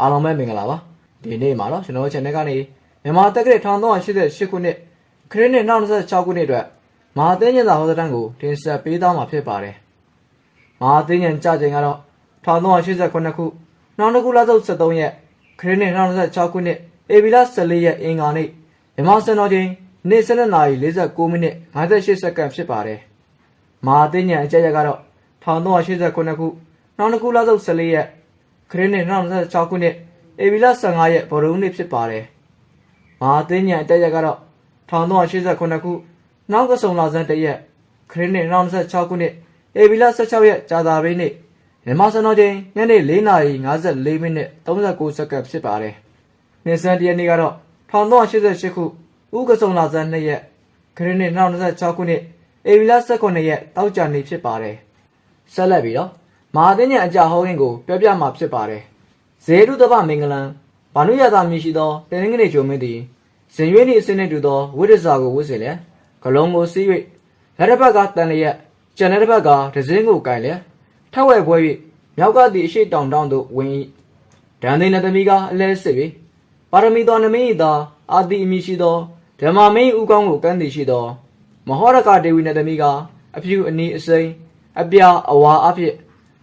အားလုံးပဲမင်္ဂလာပါဒီနေ့မှာတော့ကျွန်တော် channel ကနေမြန်မာတက္ကရာ1388ခုနှစ်ခရစ်နှစ်2026ခုနှစ်အတွက်မဟာသင်းညံစာဟောစတန်းကိုတင်ဆက်ပေးသွားမှာဖြစ်ပါတယ်မဟာသင်းညံကြချိန်ကတော့1388ခုနောက်တစ်ခုလဆုပ်73ရက်ခရစ်နှစ်2026ခုနှစ်ဧပြီလ14ရက်အင်္ဂါနေ့မြန်မာစံတော်ချိန်နေ့7:49မိနစ်58စက္ကန့်ဖြစ်ပါတယ်မဟာသင်းညံအကြက်ရက်ကတော့1388ခုနောက်တစ်ခုလဆုပ်14ရက် ခရစ်နှစ်2026ခုနှစ်ဧပြီလ15ရက်ဗုဒ္ဓဟူးနေ့ဖြစ်ပါတယ်။မဟာသင်းညံအတက်ရက်ကတော့1389ခုနောက်ကဆုံလာဇန်တရက်ခရစ်နှစ်2026ခုနှစ်ဧပြီလ16ရက်ကြာသပတေးနေ့မြန်မာစံတော်ချိန်ညနေ4:54မိနစ်39စက္ကန့်ဖြစ်ပါတယ်။နေ့စံတရက်နေ့ကတော့1388ခုဥက္ကဆုံလာဇန်2ရက်ခရစ်နှစ်2026ခုနှစ်ဧပြီလ18ရက်တောက်ကြနေ့ဖြစ်ပါတယ်။ဆက်လက်ပြီးတော့ မဟာသင်းညံအကြဟောင်းရင်းကိုပြောပြမှာဖြစ်ပါတယ်။ဇေရုတပမင်္ဂလံဘာနုရတာမြည်ရှိသောတရင်ကနေဂျုံမင်းသည်ဇင်ရွေးနှင့်အစင်းနှင့်တူသောဝိရဇာကိုဝတ်စေလျက်ဂလုံးကိုစီး၍လက်တစ်ဖက်ကတန်လျက်ကျန်တဲ့တစ်ဖက်ကဒဇင်းကိုကင်လျက်ထက်ဝဲပွဲ၍မြောက်ကသည်အရှိတောင်တောင်သို့ဝင်၏ဒန်သိန်းသမီးကအလဲစစ်၍ပါရမီတော်နမင်း၏သာအာတိအမိရှိသောဓမ္မမင်းဥကောင်းကိုကမ်းသည်ရှိသော မဟောရကဒေဝီနတ်သမီးကအဖြူအနီးအစိမ်းအပြာအဝါအဖြစ်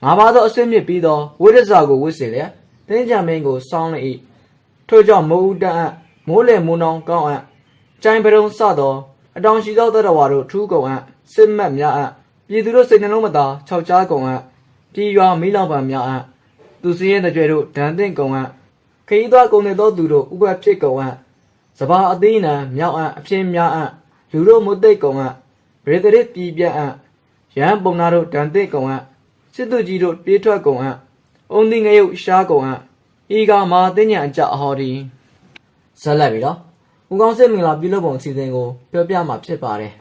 ငါးပါးသောအစင်းမြစ်ပြီးသောဝိရဇာကိုဝစ်စေလျက်တင်းကြံမင်းကိုစောင်းလိုက်၏ထို့ကြောင့်မိုးဦးတန်းအံ့မိုးလေမိုးနောင်ကောင်းအံ့ကြိုင်ပရုံစသောအတောင်ရှိသောတတဝါတို့ထူးကုန်အံ့စစ်မက်များအံ့ပြည်သူတို့စိတ်နှလုံးမသာခြောက်ကြားကုန်အံ့ပြည်ရွာမိလောင်ပံများအံ့သူစည်းရဲတဲ့ကြွယ်တို့ဒဏ်သင့်ကုန်အံ့ခရီးသွားကုန်တဲ့သောသူတို့ဥပ္ပဖြစ်ကုန်အံ့စဘာအသေးနံမြောက်အံ့အဖြစ်များအံ့လူတို့မုတ်သိပ်ကုန်အံ့ဗေဒရစ်ပြည်ပြန့်အံ့ရဟန်းပုံနာတို့ဒဏ်သင့်ကုန်အံ့ စစ်သူကြီးတို့ပြေးထွက်ကုန်အံ့အုံသီငရုတ်ရှားကုန်အံ့ဤကမာတင်းညံအကြအဟော်ဒီဇက်လက်ပြီတော့ဦးကောင်းစစ်မင်္ဂလာပြုလုပ်ပုံအစီအစဉ်ကိုပြောပြမှာဖြစ်ပါတယ်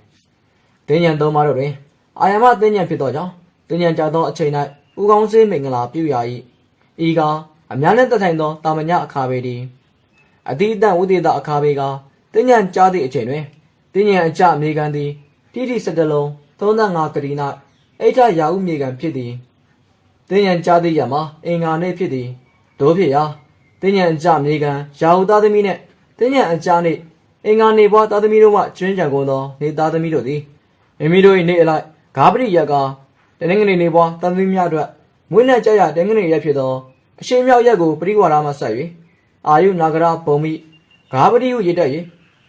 တင်းညံသုံးပါတို့တွင်အာယမတင်းညံဖြစ်သောကြောင့်တင်းညံကြသောအချိန်၌ဦးကောင်းစစ်မင်္ဂလာပြုရာ၏ဤကအများနဲ့တထိုင်သောတာမညအခါပေသည်အတိအတန့်ဝိသေသအခါပေကတင်းညံကြားသည့်အချိန်တွင်တင်းညံအကြအမေကန်သည်တိတိစက်တလုံး35ကတိ၌အိဋ္ဌရာဟုမြေကန်ဖြစ်သည် တင်းညံကြားသည်ရမှာအင်္ဂါနေ့ဖြစ်သည်တို့ဖြစ်ရာတင်းညံအကြမြေကန်ရာဟုသားသမီးနှင့်တင်းညံအကြနှင့်အင်္ဂါနေဘွားသားသမီးတို့မှကျွင်းကြံကုန်သောနေသားသမီးတို့သည်မိမိတို့၏နေအလိုက်ဂါပရိယက်ကတနင်္ဂနွေနေဘွားသားသမီးများအတွက်မွေးနေ့ကြရတနင်္ဂနွေရက်ဖြစ်သောအရှိန်မြောက်ရက်ကိုပရိဝါရမှဆက်၍အာယုနာဂရဘုံမိဂါပတိဟုရည်တက်၍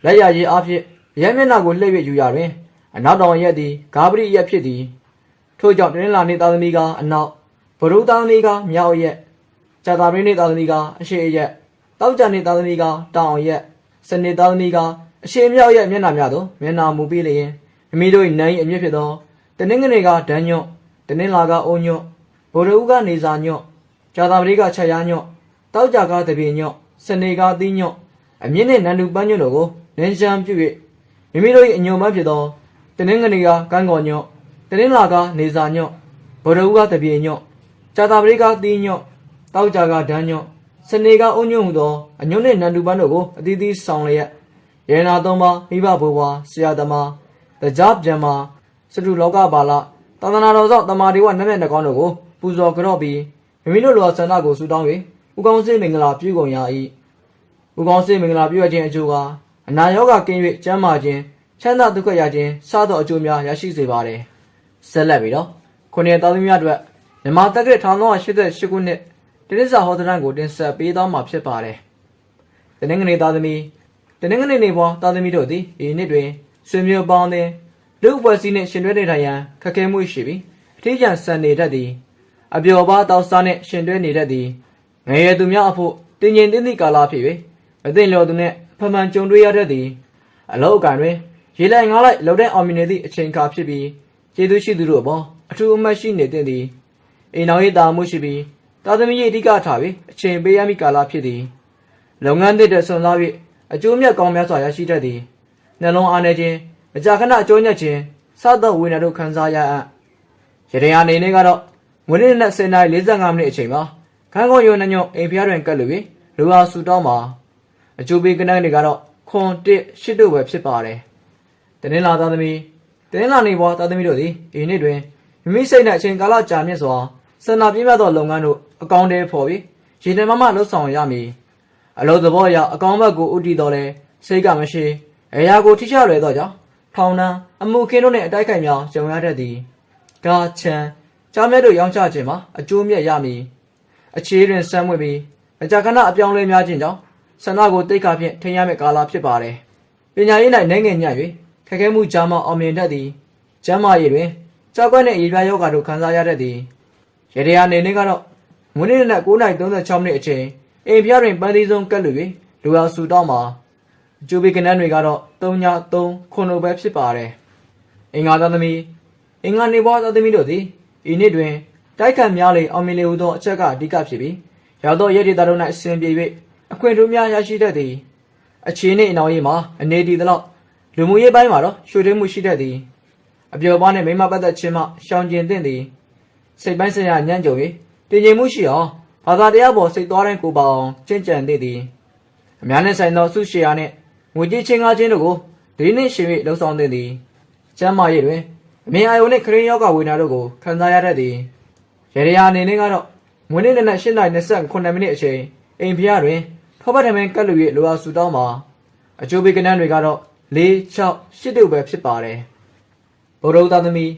လက်ရည်အားဖြင့်ရဲမျက်နှာကိုလှည့်၍ယူရတွင်အနောက်တောင်ရက်သည်ဂါပတိရက်ဖြစ်သည်ထို့ကြောင့်တနင်္လာနေ့သားသမီးကအနောက် ဗရုသားသမီးကမြောက်ရက်ဇာတာပင်းနေ့သားသမီးကအရှေ့ရက်တောက်ကြနေ့သားသမီးကတောင်ရက်စနေသားသမီးကအရှေ့မြောက်ရက်မျက်နှာများသို့မျက်နှာမူပြီးလျင်မိမိတို့၏နိုင်အမြင့်ဖြစ်သောတနင်္ဂနွေကဒန်းညွတ်တနင်္လာကအုံညွတ်ဗုဒ္ဓဦးကနေစာညွတ်ဇာတာပတိကချက်ရညွတ်တောက်ကြကတပြေညွတ်စနေကသီးညွတ်အမြင့်နှင့်နန္ဒူပန်းညွတ်တို့ကိုနင်းရှမ်းပြု၍မိမိတို့၏အညွန်မဖြစ်သောတနင်္ဂနွေကကန်းကော်ညွတ်တနင်္လာကနေစာညွတ်ဗုဒ္ဓဦးကတပြေညွတ် ဇာတာပတိကသီးညွတ်တောက်ကြကဒန်းညွတ်စနေကအုံညွတ်ဟူသောအညွတ်နှင့်နန္ဒူပန်းတို့ကိုအသီးသီးဆောင်လျက်ရေနာသုံးပါးမိဘဘိုးဘွားဆရာသမားတကြားပြန်မာစတုလောကပါလတသနာတော်သောတမာဒေဝနတ်မြတ်နှကောင်းတို့ကိုပူဇော်ကြော့ပြီးမိမိတို့လိုဆန္ဒကိုဆူတောင်း၍ဥကောင်းစင်မင်္ဂလာပြုကုန်ရ၏ဥကောင်းစင်မင်္ဂလာပြုရခြင်းအကျိုးကအနာရောဂါကင်း၍ကျမ်းမာခြင်းချမ်းသာဒုက္ခရခြင်းစသောအကျိုးများရရှိစေပါတယ်ဆက်လက်ပြီးတော့ခုနှစ်သားသမီးများအတွက် မြန်မာတက္ကရာ1388ခုနှစ်တနစ်စာဟောသဏ္ဍာန်ကိုတင်ဆက်ပေးသွားမှာဖြစ်ပါတယ်တနင်္ဂနွေသားသမီးတနင်္ဂနွေနေ့ပေါ်သားသမီးတို့သည်ဒီနှစ်တွင်ဆွေမျိုးပေါင်းတဲ့လူ့အဖွဲ့အစည်းနှင့်ရှင်တွဲနေထိုင်ရန်ခက်ခဲမှုရှိပြီးအထီးကျန်ဆန်နေတတ်သည်အပျော်ပါတောက်စားနှင့်ရှင်တွဲနေတတ်သည်ငယ်ရည်သူများအဖို့တင်ငင်တင်းသည့်ကာလဖြစ်၍မသိလျော်သူနှင့်အဖမှန်ကြုံတွေ့ရတတ်သည်အလောက်အကန်တွင်ရေလိုက်ငားလိုက်လှုပ်တဲ့အောင်မြင်နေသည့်အချိန်အခါဖြစ်ပြီးကျေးဇူးရှိသူတို့အပေါ်အထူးအမှတ်ရှိနေသင့်သည် အိမ်တော်ရေးတာမှုရှိပြီးတာသမီရေးအဓိကထားပြီးအချိန်ပေးရမည့်ကာလဖြစ်သည်လုပ်ငန်းသစ်တွေဆွန်စား၍အကျိုးမြတ်ကောင်းများစွာရရှိတတ်သည်နှလုံးအားနေခြင်းမကြာခဏအကျိုးညက်ခြင်းစသောဝေဒနာတို့ခံစားရအပ်ရတရာနေနေကတော့မွေးနေ့နဲ့10နာရီ45မိနစ်အချိန်မှာခန်းကုန်းရုံနှညွန့်အိမ်ဖျားတွင်ကပ်လို့ပြီးလူဟာဆူတောင်းမှာအကျိုးပေးကနန်းတွေကတော့ခွန်တစ်ရှစ်တို့ပဲဖြစ်ပါတယ်တနင်္လာသားသမီးတနင်္လာနေ့ဘွားသားသမီးတို့သည်ဒီနေ့တွင်မိမိစိတ်နဲ့အချိန်ကာလကြာမြင့်စွာ ဆန္ဒပြည့်မြတ်သောလုပ်ငန်းတို့အကောင့်ထဲပေါ်ပြီးရရေတံမမလှုပ်ဆောင်ရမည်အလို့သဘောအရအကောင်းဘက်ကိုဥတည်တော်လဲစိတ်ကမရှိအရာကိုထိချလွယ်တော့ကြောင့်ထောင်နှံအမှုခင်းတို့နှင့်အတိုက်ခိုက်များကြုံရတတ်သည်ကာချံကြားမြတ်တို့ရောင်းချခြင်းမှာအကျိုးမြတ်ရမည်အခြေတွင်ဆမ်းမွေပြီးအကြခဏအပြောင်းလဲများခြင်းကြောင့်ဆန္ဒကိုတိတ်ခါဖြင့်ထင်ရမယ့်ကာလဖြစ်ပါတယ်ပညာရေး၌နိုင်ငံညံ့၍ခက်ခဲမှုကြားမှအောင်မြင်တတ်သည်ကျမ်းမာရေးတွင်ကြောက်ကွက်နှင့်ရေပြားယောဂါတို့ခံစားရတတ်သည် ရေရရာနေနေကတော့မွေးနေ့နဲ့9:36မိနစ်အချိန်အိမ်ဖျားတွင်ပန်းသီးဆုံးကက်လူ၍လူအောင်ဆူတောင်းမှာကျူဘီကနန်းတွေကတော့3ည3ခုနှစ်ပဲဖြစ်ပါတယ်အင်္ဂါသားသမီးအင်္ဂါနေဘွားသားသမီးတို့သည်ဤနေ့တွင်တိုက်ခံများလေအောင်မြင်လေဟုသောအချက်ကအဓိကဖြစ်ပြီးရောက်သောရက်ဒေတာတို့၌အစဉ်ပြေ၍အခွင့်အရေးများရရှိတတ်သည်အခြေအနေအနောက်ရေးမှာအနေတည်သလောက်လူမှုရေးပိုင်းမှာတော့ရွှေသွင်းမှုရှိတတ်သည်အပျော်ပါးနှင့်မိမပတ်သက်ခြင်းမှရှောင်ကျဉ်သင့်သည် စိတ်ပိုင်းဆိုင်ရာညံ့ကြုံ၍တည်ငြိမ်မှုရှိအောင်ဘာသာတရားပေါ်စိတ်သွားတိုင်းကိုပါအောင်ကျင့်ကြံသင့်သည်အများနဲ့ဆိုင်သောဆုရှေယာနှင့်ငွေကြေးချင်းကားခြင်းတို့ကိုဒီနှင့်ရှင်၍လှုံ့ဆော်သင့်သည်ကျမ်းမာရေးတွင်အမြင်အာရုံနှင့်ခရင်းယောဂဝေဒနာတို့ကိုခံစားရတတ်သည်ရေရရာအနေနဲ့ကတော့မွေးနေ့နဲ့8:29မိနစ်အချိန်အိမ်ဖျားတွင်ထောပတ်ထမင်းကတ်လူ၍လိုအားဆူတောင်းမှာအကျိုးပေးကနန်းတွေကတော့4 6 8တို့ပဲဖြစ်ပါတယ်ဗုဒ္ဓဦးသားသမီး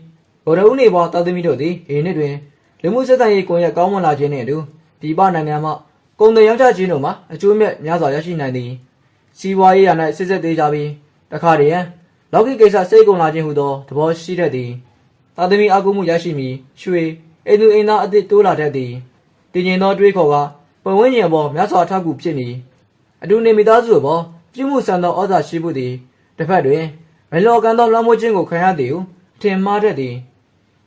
ဗုဒ္ဓဦးနေဘွားသားသမီးတို့သည်ဒီနှစ်တွင်လူမှုဆက်ဆံရေးကွန်ရက်ကောင်းမွန်လာခြင်းနှင့်အတူဒီပနိုင်ငံမှကုန်သွယ်ရောင်းချခြင်းတို့မှာအကျိုးမြတ်များစွာရရှိနိုင်သည်စီးပွားရေးရာ၌စစ်စစ်သေးကြပြီးတခါတည်းရန်လောကီကိစ္စစိတ်ကုန်လာခြင်းဟူသောသဘောရှိတတ်သည်သားသမီးအကူမှုရရှိမည်ရွှေအိမ်သူအိမ်သားအသစ်တိုးလာတတ်သည်တည်ငြိမ်သောတွေးခေါ်ကပတ်ဝန်းကျင်ပေါ်များစွာအထောက်အကူဖြစ်မည်အတူနေမိသားစုပေါ်ပြုမှုဆန်သောဩဇာရှိမှုသည်တစ်ဖက်တွင်မလောကန်သောလွှမ်းမိုးခြင်းကိုခံရသည်ဟုထင်မှားတတ်သည်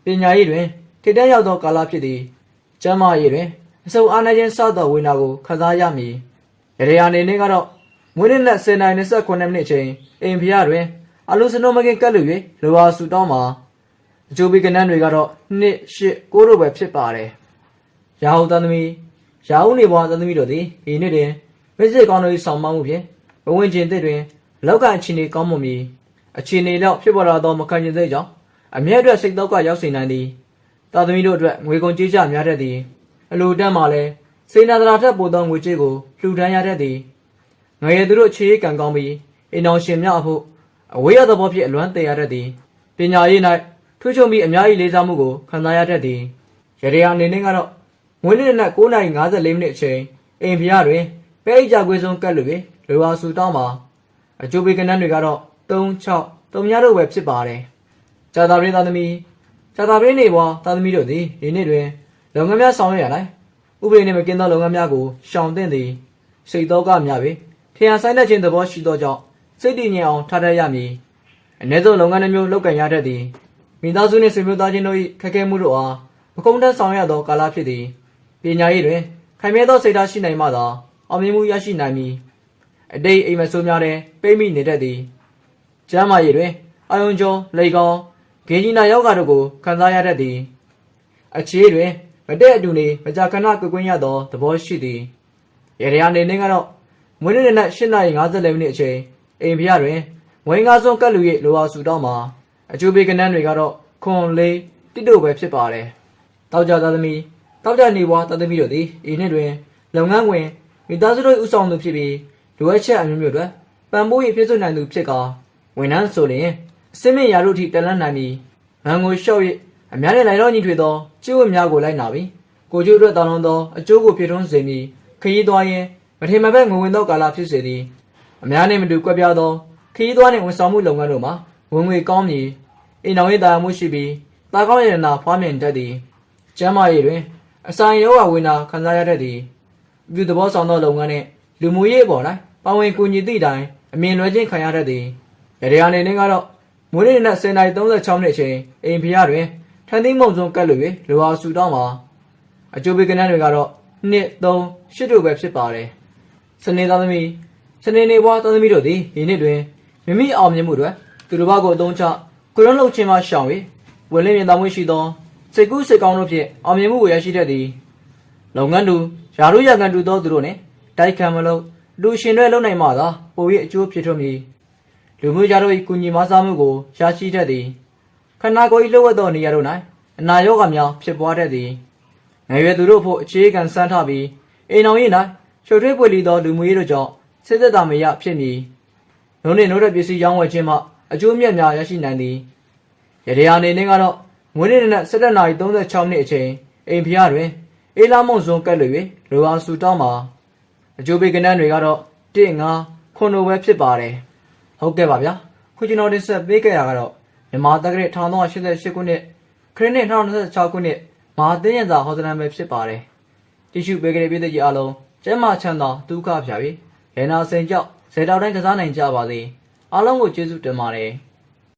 ပညာရေးတွင်ထိတဲ့ရောက်သောကာလဖြစ်သည်ကျမ်းမာရေးတွင်အစုံအားနည်းခြင်းစသောဝေနာကိုခံစားရမည်ရရအနေနဲ့ကတော့မွေးနေ့နဲ့10:29မိနစ်အချိန်အိမ်ဖျားတွင်အလုံးစနုံမကင်ကတ်လူ၍လိုဟာဆူတောင်းမှာအကျိုးပေးကနန်းတွေကတော့2 8 9တို့ပဲဖြစ်ပါတယ်ရာဟုတန်သမီးရာဟုနေဘွားတန်သမီးတို့သည်ဒီနေ့တွင်မစ်စစ်ကောင်းတို့၏ဆောင်မမှုဖြင့်ဘဝင်ကျင်သစ်တွင်လောက်ကန်အခြေအနေကောင်းမွန်မီအခြေအနေတော့ဖြစ်ပေါ်လာသောမခံကျင်သေးကြောင့် အမြဲအတွက်စိတ်တော့ကရောက်စေနိုင်သည်တာသမီတို့အတွက်ငွေကုန်ကြေးကျများတတ်သည်အလိုတက်မှလည်းစေနာသရာထက်ပိုသောငွေကြေးကိုလှူဒန်းရတတ်သည်ငွေရသူတို့ခြေရကံကောင်းပြီးအိမ်တော်ရှင်များအဖို့အဝေးရသောဘောဖြစ်အလွမ်းတည်ရတတ်သည်ပညာရေး၌ထွေးချုံပြီးအများကြီးလေးစားမှုကိုခံစားရတတ်သည်ရရအနေနဲ့ကတော့မွေးနေ့နဲ့9:54မိနစ်အချိန်အိမ်ဖျားတွင်ပဲအိတ်ကြကွေးဆုံးကတ်လူပြီးလူဝါဆူတောင်းမှာအကျိုးပေးကနန်းတွေကတော့3 6 3ညတို့ပဲဖြစ်ပါတယ်။ ဂျာတာပရင်းသားသမီးဂျာတာပရင်းနေဘွားသားသမီးတို့သည်ဒီနေ့တွင်လုပ်ငန်းများဆောင်ရွက်ရလိုက်ဥပဒေနှင့်မကင်းသောလုပ်ငန်းများကိုရှောင်သင့်သည်စိတ်သောကများပေထင်ရဆိုင်တဲ့ခြင်းသဘောရှိသောကြောင့်စိတ်တည်ငြိမ်အောင်ထားတတ်ရမည်အ ਨੇ ဆုံးလုပ်ငန်းတစ်မျိုးလုပ်ကင်ရတတ်သည်မိသားစုနှင့်ဆွေမျိုးသားချင်းတို့၏ခက်ခဲမှုတို့အားမကုန်းတက်ဆောင်ရသောကာလဖြစ်သည်ပညာရေးတွင်ခိုင်မြဲသောစိတ်ဓာတ်ရှိနိုင်မှသာအောင်မြင်မှုရရှိနိုင်မည်အတိတ်အိမ်မဆိုးများတွင်ပိတ်မိနေတတ်သည်ကျမ်းမာရေးတွင်အာယုံကျော်လေကောင်း ဂေဂျီနာယောဂါတို့ကိုခံစားရတတ်သည်အခြေတွင်မတဲ့အတူနေမကြာခဏကွကွင်းရသောသဘောရှိသည်ရေရအနေနဲ့ကတော့မွေးနေ့နဲ့8:54မိနစ်အချိန်အိမ်ဖျားတွင်ဝင်းကားဆုံးကတ်လူရဲ့လိုအောင်ဆူတောင်းမှာအကျိုးပေးကနန်းတွေကတော့ခွန်လေးတိတို့ပဲဖြစ်ပါတယ်တောက်ကြသားသမီးတောက်ကြနေဘွားသားသမီးတို့သည်ဤနှစ်တွင်လုပ်ငန်းဝင်မိသားစုတို့ဥဆောင်သူဖြစ်ပြီးလိုအပ်ချက်အမျိုးမျိုးတွေပံ့ပိုးရေးပြည့်စုံနိုင်သူဖြစ်ကာဝန်ထမ်းဆိုရင်အ စစ်မြင့်ရာတို့ထိတက်လန်းနိုင်ပြီးငန်ကိုလျှော့၍အများနဲ့လိုက်တော့ညီထွေသောကျင့်ဝတ်များကိုလိုက်နာပြီးကိုကျိုးအတွက်တောင်းလုံးသောအကျိုးကိုဖြစ်ထွန်းစေမည်ခရီးသွားရင်မထေမဘက်ငဝင်သောကာလဖြစ်စေသည်အများနှင့်မတူကွက်ပြားသောခရီးသွားနှင့်ဝန်ဆောင်မှုလုပ်ငန်းတို့မှာဝင်ငွေကောင်းမည်အိမ်တော်ရေးတာမှုရှိပြီးတာကောင်းရည်နာဖွားမြင်တတ်သည်ကျမ်းမာရေးတွင်အဆိုင်ရောဂါဝင်တာခံစားရတတ်သည်ပြုသဘောဆောင်သောလုပ်ငန်းနှင့်လူမှုရေးပေါ်၌ပါဝင်ကူညီသည့်တိုင်အမြင်လွဲခြင်းခံရတတ်သည်ရရအနေနဲ့ကတော့ မွေးနေ့နဲ့10:36မိနစ်အချိန်အိမ်ဖျားတွင်ထန်းသိမ်းမုံစုံကတ်လို့၍လိုဟာဆူတောင်းမှာအကျိုးပေးကနန်းတွေကတော့2 3 8တို့ပဲဖြစ်ပါတယ်စနေသားသမီးစနေနေဘွားသားသမီးတို့သည်ဒီနေ့တွင်မိမိအောင်မြင်မှုတွေသူတို့ဘာကိုအသုံးချကုလုံးလုံးချင်းမှရှောင်၍ဝင်လင်းမြင်သာမှုရှိသောစိတ်ကူးစိတ်ကောင်းတို့ဖြင့်အောင်မြင်မှုကိုရရှိတတ်သည်လုပ်ငန်းတူယာရုရကန်တူသောသူတို့နှင့်တိုက်ခံမလို့လူရှင်တွေလုံနိုင်မှသာပို၍အကျိုးဖြစ်ထွန်းမည် လူမျိုးသားတို့၏ကုညီမဆားမှုကိုရရှိတတ်သည်ခန္ဓာကိုယ်၏လှုပ်ဝက်သောနေရာတို့၌အနာရောဂါများဖြစ်ပွားတတ်သည်ငယ်ရွယ်သူတို့ဖို့အခြေခံစမ်းထပြီးအိမ်တော်ရင်၌ရှုပ်ထွေးပွေလီသောလူမျိုးရေးတို့ကြောင့်စစ်သက်သာမရဖြစ်မည်နို့နှင့်နို့တဲ့ပစ္စည်းရောင်းဝယ်ခြင်းမှအကျိုးအမြတ်များရရှိနိုင်သည်ရတရာအနေနဲ့ကတော့မွေးနေ့နဲ့17နာရီ36မိနစ်အချိန်အိမ်ဖျားတွင်အေးလာမုံစုံကက်လွေ၍လိုအောင်ဆူတောင်းမှာအကျိုးပေးကဏ္ဍတွေကတော့1 5ခွန်လိုပဲဖြစ်ပါတယ် ဟုတ်ကဲ့ပါဗျာခုကျွန်တော်တင်ဆက်ပေးခဲ့ရကတော့မြန်မာတက္ကရာ1388ခုနှစ်ခရစ်နှစ်2026ခုနှစ်မဟာသင်းရသာဟောစတန်ပဲဖြစ်ပါတယ်တ िश ူပေးကြတဲ့ပြည်သူကြီးအားလုံးကျမ်းမာချမ်းသာဒုက္ခဖြာပြီးရေနာစိန်ကြောက်ဇေတောက်တိုင်းကစားနိုင်ကြပါစေအားလုံးကိုကျေးဇူးတင်ပါတယ်